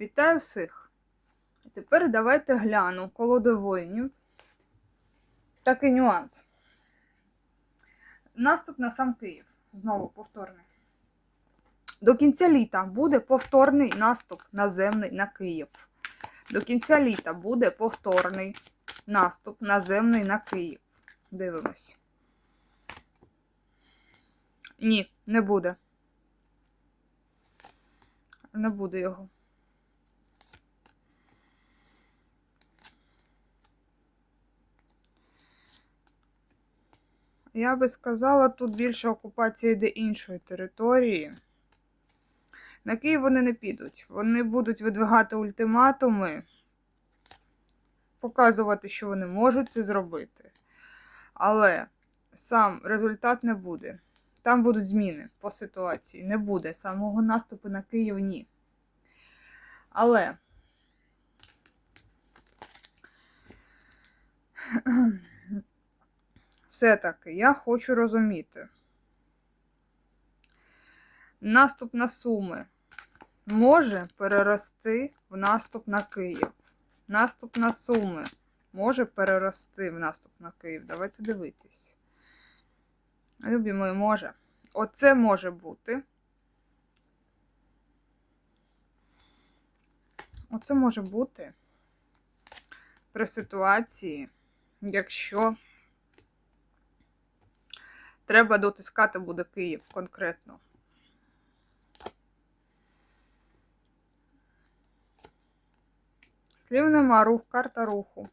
Вітаю всіх! Тепер давайте гляну колоду воїнів. Такий нюанс. Наступ на сам Київ. Знову повторний. До кінця літа буде повторний наступ наземний на Київ. До кінця літа буде повторний наступ наземний на Київ. Дивимось. Ні, не буде. Не буде його. Я би сказала, тут більше окупація йде іншої території. На Київ вони не підуть. Вони будуть видвигати ультиматуми, показувати, що вони можуть це зробити. Але сам результат не буде. Там будуть зміни по ситуації. Не буде самого наступу на Київ ні. Але все-таки я хочу розуміти. Наступ на Суми може перерости в наступ на Київ. Наступ на Суми може перерости в наступ на Київ. Давайте дивитись. Любі мої, може. Оце може бути. Оце може бути при ситуації, якщо треба дотискати буде Київ конкретно. Слів нема, рух, карта руху.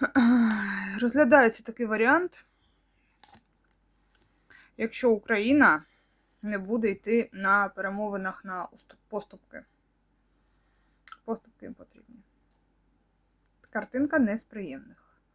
Розглядається такий варіант, якщо Україна не буде йти на перемовинах на поступки. Поступки їм потрібні. Картинка не з приємних.